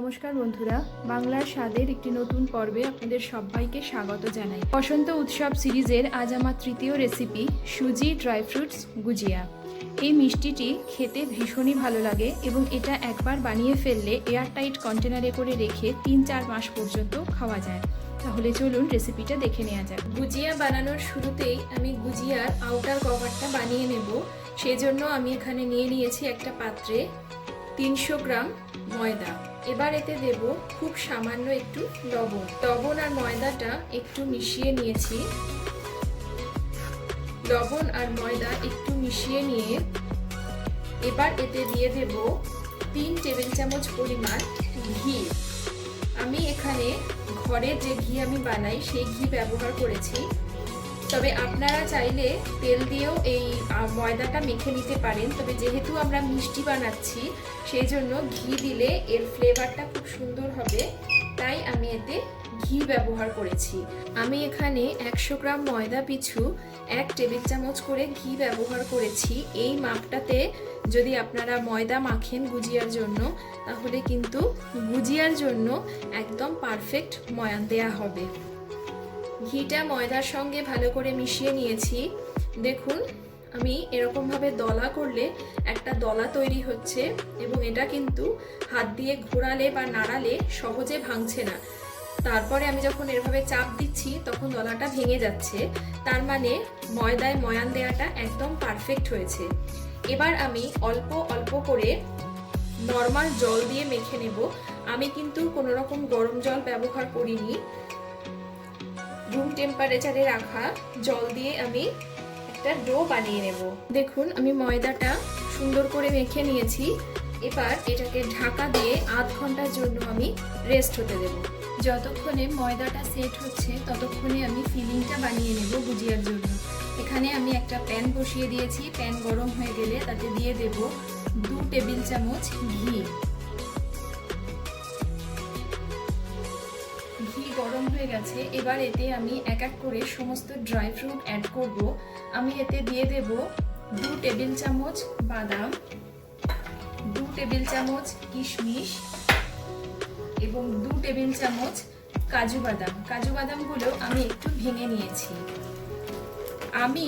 নমস্কার বন্ধুরা, বাংলার স্বাদের একটি নতুন পর্বে আপনাদের সবাইকে স্বাগত জানাই। বসন্ত উৎসব সিরিজের আজ আমার তৃতীয় রেসিপি সুজি ড্রাই ফ্রুটস গুজিয়া। এই মিষ্টিটি খেতে ভীষণই ভালো লাগে এবং এটা একবার বানিয়ে ফেললে এয়ারটাইট কন্টেনারে করে রেখে তিন চার মাস পর্যন্ত খাওয়া যায়। তাহলে চলুন রেসিপিটা দেখে নেওয়া যাক। গুজিয়া বানানোর শুরুতেই আমি গুজিয়ার আউটার কভারটা বানিয়ে নেব। সেজন্য আমি এখানে নিয়ে নিয়েছি একটা পাত্রে তিনশো গ্রাম ময়দা। এবার এতে দেব খুব সামান্য একটু লবণ। লবণ আর ময়দাটা একটু মিশিয়ে নিয়েছি। লবণ আর ময়দা একটু মিশিয়ে নিয়ে এবার এতে দিয়ে দেব তিন টেবিল চামচ পরিমাণ ঘি। আমি এখানে ঘরে যে ঘি আমি বানাই সেই ঘি ব্যবহার করেছি। তবে আপনারা চাইলে তেল দিয়েও এই ময়দাটা মেখে নিতে পারেন। তবে যেহেতু আমরা মিষ্টি বানাচ্ছি সেই জন্য ঘি দিলে এর ফ্লেভারটা খুব সুন্দর হবে। তাই আমি এতে ঘি ব্যবহার করেছি। আমি এখানে একশো গ্রাম ময়দা পিছু এক টেবিল চামচ করে ঘি ব্যবহার করেছি। এই মাপটাতে যদি আপনারা ময়দা মাখেন গুজিয়ার জন্য, তাহলে কিন্তু গুজিয়ার জন্য একদম পারফেক্ট ময়ান দেয়া হবে। ঘিটা ময়দার সঙ্গে ভালো করে মিশিয়ে নিয়েছি। দেখুন, আমি এরকমভাবে দলা করলে একটা দলা তৈরি হচ্ছে এবং এটা কিন্তু হাত দিয়ে ঘোরালে বা নাড়ালে সহজে ভাঙছে না। তারপরে আমি যখন এভাবে চাপ দিচ্ছি, তখন দলাটা ভেঙে যাচ্ছে। তার মানে ময়দায় ময়ান দেওয়াটা একদম পারফেক্ট হয়েছে। এবার আমি অল্প অল্প করে নর্মাল জল দিয়ে মেখে নেব। আমি কিন্তু কোনো রকম গরম জল ব্যবহার করিনি। রুম টেম্পারেচারে রাখা জল দিয়ে আমি একটা ডো বানিয়ে নেব। দেখুন, আমি ময়দাটা সুন্দর করে মেখে নিয়েছি। এবার এটাকে ঢাকা দিয়ে আধ ঘণ্টার জন্য আমি রেস্ট হতে দেব। যতক্ষণে ময়দাটা সেট হচ্ছে, ততক্ষণে আমি ফিলিংটা বানিয়ে নেব গুজিয়ার জন্য। এখানে আমি একটা প্যান বসিয়ে দিয়েছি। প্যান গরম হয়ে গেলে তাতে দিয়ে দেব দু টেবিল চামচ ঘি। গরম হয়ে গেছে, এবার এতে আমি এক এক করে সমস্ত ড্রাই ফ্রুট অ্যাড করব। আমি এতে দিয়ে দেব দু টেবিল চামচ বাদাম, দু টেবিল চামচ কিশমিশ এবং দু টেবিল চামচ কাজু বাদাম। কাজু বাদামগুলো আমি একটু ভেঙে নিয়েছি। আমি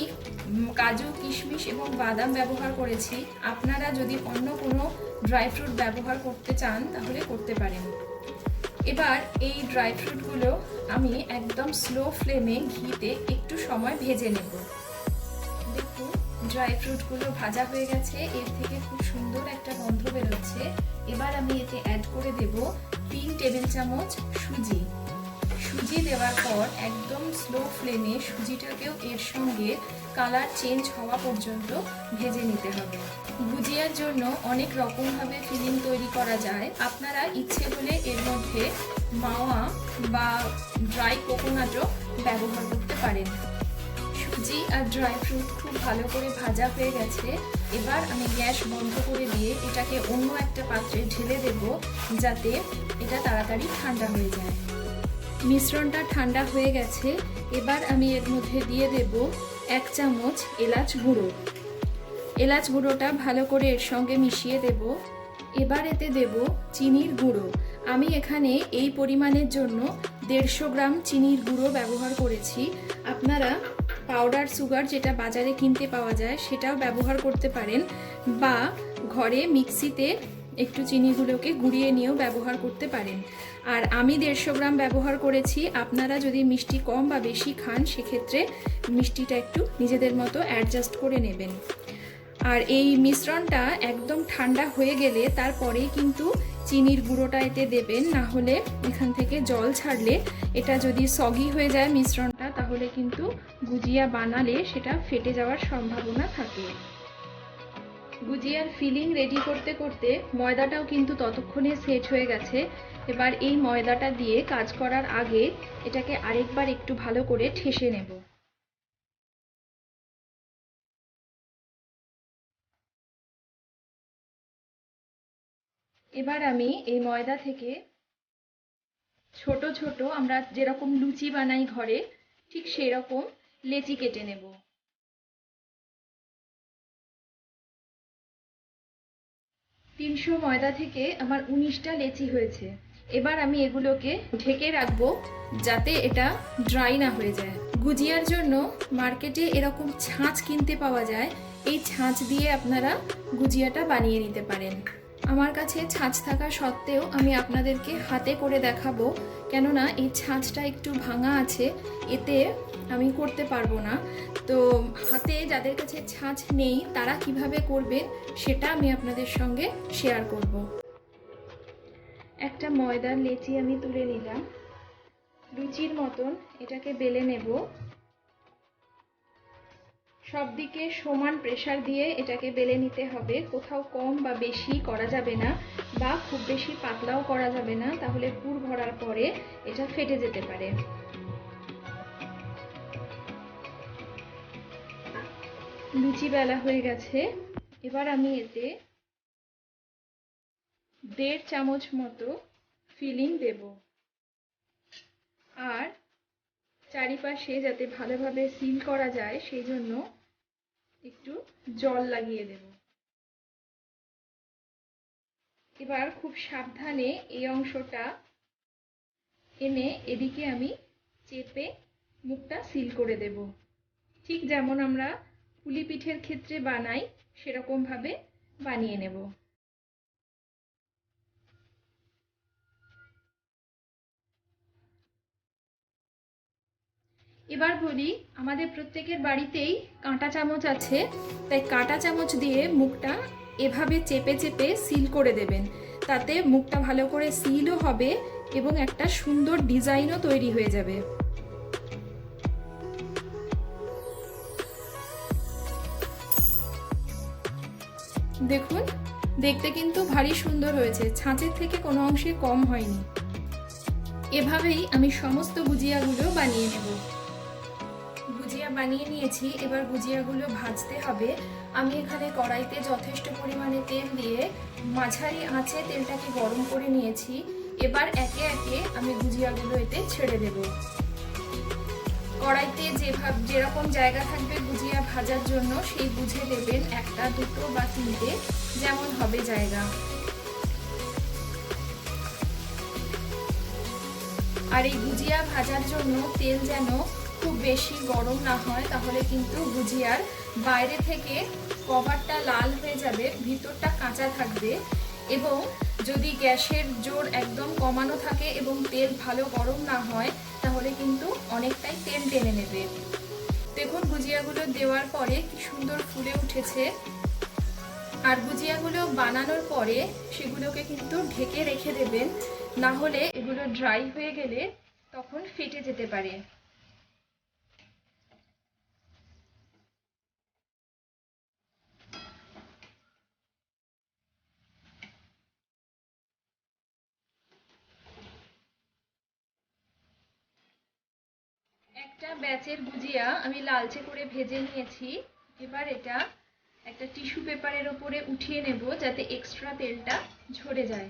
কাজু, কিশমিশ এবং বাদাম ব্যবহার করেছি। আপনারা যদি অন্য কোনো ড্রাই ফ্রুট ব্যবহার করতে চান, তাহলে করতে পারেন। এবার এই ড্রাই ফ্রুটগুলো আমি একদম স্লো ফ্লেমে ঘিতে একটু সময় ভেজে নেব। দেখুন ড্রাই ফ্রুটগুলো ভাজা হয়ে গেছে, এর থেকে খুব সুন্দর একটা গন্ধ বেরোচ্ছে। এবার আমি এতে অ্যাড করে দেব তিন টেবিল চামচ সুজি। সুজি দেওয়ার পর একদম স্লো ফ্লেমে সুজিটাকেও এর সঙ্গে কালার চেঞ্জ হওয়া পর্যন্ত ভেজে নিতে হবে। গুজিয়ার জন্য অনেক রকমভাবে ফিলিং তৈরি করা যায়। আপনারা ইচ্ছে হলে এর মধ্যে মাওয়া বা ড্রাই কোকোনাটও ব্যবহার করতে পারেন। সুজি আর ড্রাই ফ্রুট খুব ভালো করে ভাজা হয়ে গেছে। এবার আমি গ্যাস বন্ধ করে দিয়ে এটাকে অন্য একটা পাত্রে ঢেলে দেব যাতে এটা তাড়াতাড়ি ঠান্ডা হয়ে যায়। মিশ্রণটা ঠান্ডা হয়ে গেছে, এবার আমি এর মধ্যে দিয়ে দেব এক চামচ এলাচ গুঁড়ো। এলাচ গুঁড়োটা ভালো করে এর সঙ্গে মিশিয়ে দেব। এবার এতে দেব চিনির গুঁড়ো। আমি এখানে এই পরিমাণের জন্য দেড়শো গ্রাম চিনির গুঁড়ো ব্যবহার করেছি। আপনারা পাউডার সুগার যেটা বাজারে কিনতে পাওয়া যায়, সেটাও ব্যবহার করতে পারেন বা ঘরে মিক্সিতে একটু চিনিগুলোকে গুঁড়িয়ে নিয়েও ব্যবহার করতে পারেন। আর আমি দেড়শো গ্রাম ব্যবহার করেছি। আপনারা যদি মিষ্টি কম বা বেশি খান, সেক্ষেত্রে মিষ্টিটা একটু নিজেদের মতো অ্যাডজাস্ট করে নেবেন। আর এই মিশ্রণটা একদম ঠান্ডা হয়ে গেলে তারপরেই কিন্তু চিনির গুঁড়োটা এতে দেবেন। না হলে এখান থেকে জল ছাড়লে এটা যদি সগি হয়ে যায় মিশ্রণটা, তাহলে কিন্তু গুজিয়া বানালে সেটা ফেটে যাওয়ার সম্ভাবনা থাকে। গুজিয়ার ফিলিং রেডি করতে করতে ময়দাটাও কিন্তু ততক্ষণে সেট হয়ে গেছে। এবার এই ময়দাটা দিয়ে কাজ করার আগে এটাকে আরেকবার একটু ভালো করে ঠেসে নেব। এবার আমি এই ময়দা থেকে ছোট ছোট আমরা যেরকম লুচি বানাই ঘরে, ঠিক সেরকম লেচি কেটে নেব। তিনশো ময়দা থেকে আমার উনিশটা লেচি হয়েছে। এবার আমি এগুলোকে ঢেকে রাখব যাতে এটা ড্রাই না হয়ে যায়। গুজিয়ার জন্য মার্কেটে এরকম ছাঁচ কিনতে পাওয়া যায়। এই ছাঁচ দিয়ে আপনারা গুজিয়াটা বানিয়ে নিতে পারেন। আমার কাছে ছাঁচ থাকা সত্ত্বেও আমি আপনাদেরকে হাতে করে দেখাবো, কেননা এই ছাঁচটা একটু ভাঙা আছে, এতে আমি করতে পারব না। তো হাতে যাদের কাছে ছাঁচ নেই, তারা কীভাবে করবেন, সেটা আমি আপনাদের সঙ্গে শেয়ার করব। একটা ময়দার লেচি আমি তুলে নিলাম। লুচির মতন এটাকে বেলে নেব। সব দিকে সমান প্রেসার দিয়ে এটাকে বেলে নিতে হবে। কোথাও কম বা বেশি করা যাবে না বা খুব বেশি পাতলাও করা যাবে না, তাহলে পুর ভরার পরে এটা ফেটে যেতে পারে। লুচি বেলা হয়ে গেছে। এবার আমি এতে দেড় চামচ মতো ফিলিং দেব। আর চারিপাশে যাতে ভালোভাবে সিল করা যায়, সেই জন্য একটু জল লাগিয়ে দেব। এবার খুব সাবধানে এই অংশটা এনে এদিকে আমি চেপে মুখটা সিল করে দেব। ঠিক যেমন আমরা পুলি পিঠের ক্ষেত্রে বানাই, সেরকমভাবে বানিয়ে নেব। এবার বলি, আমাদের প্রত্যেকের বাড়িতেই কাঁটা চামচ আছে। তাই কাঁটা চামচ দিয়ে মুখটা এভাবে চেপে চেপে সিল করে দেবেন। তাতে মুখটা ভালো করে সিলও হবে এবং একটা সুন্দর ডিজাইনও তৈরি হয়ে যাবে। দেখুন, দেখতে কিন্তু ভারী সুন্দর হয়েছে। ছাঁচের থেকে কোনো অংশে কম হয়নি। এভাবেই আমি সমস্ত গুজিয়াগুলো বানিয়ে নেব। বানিয়ে নিয়েছি। এবার গুজিয়াগুলো ভাজতে হবে। আমি এখানে কড়াইতে যথেষ্ট পরিমাণে তেল দিয়ে মাঝারি আঁচে তেলটাকে গরম করে নিয়েছি। এবার একে একে আমি গুজিয়াগুলো এতে ছেড়ে দেব। কড়াইতে যেভাবে যেরকম জায়গা থাকবে গুজিয়া ভাজার জন্য, সেই বুঝে দেবেন একটা, দুটো বা তিনটে, যেমন হবে জায়গা। আর এই গুজিয়া ভাজার জন্য তেল যেন বেশি গরম না হয়, তাহলে কিন্তু গুজিয়ার বাইরে থেকে কভারটা লাল হয়ে যাবে, ভিতরটা কাঁচা থাকবে এবং যদি গ্যাসের জোর একদম কমানো থাকে এবং তেল ভালো গরম না হয়, তাহলে কিন্তু অনেকটাই তেল টেনে নেবে। দেখুন গুজিয়াগুলো দেওয়ার পরে কি সুন্দর ফুলে উঠেছে। আর গুজিয়াগুলো বানানোর পরে সেগুলোকে কিন্তু ঢেকে রেখে দেবেন, না হলে এগুলো ড্রাই হয়ে গেলে তখন ফেটে যেতে পারে। একটা ব্যাচের গুজিয়া আমি লালচে করে ভেজে নিয়েছি। এবার এটা একটা টিস্যু পেপারের ওপরে উঠিয়ে নেব যাতে এক্সট্রা তেলটা ঝরে যায়।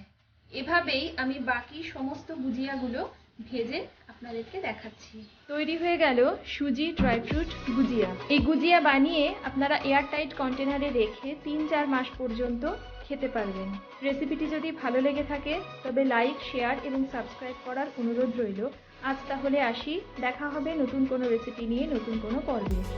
এভাবেই আমি বাকি সমস্ত গুজিয়াগুলো ভেজে আপনাদেরকে দেখাচ্ছি। তৈরি হয়ে গেল সুজি ড্রাই ফ্রুট গুজিয়া। এই গুজিয়া বানিয়ে আপনারা এয়ারটাইট কন্টেনারে রেখে তিন চার মাস পর্যন্ত খেতে পারবেন। রেসিপিটি যদি ভালো লেগে থাকে, তবে লাইক, শেয়ার এবং সাবস্ক্রাইব করার অনুরোধ রইল। আজ তাহলে আসি দেখা হবে নতুন কোনো রেসিপি নিয়ে নতুন কোনো পর্বে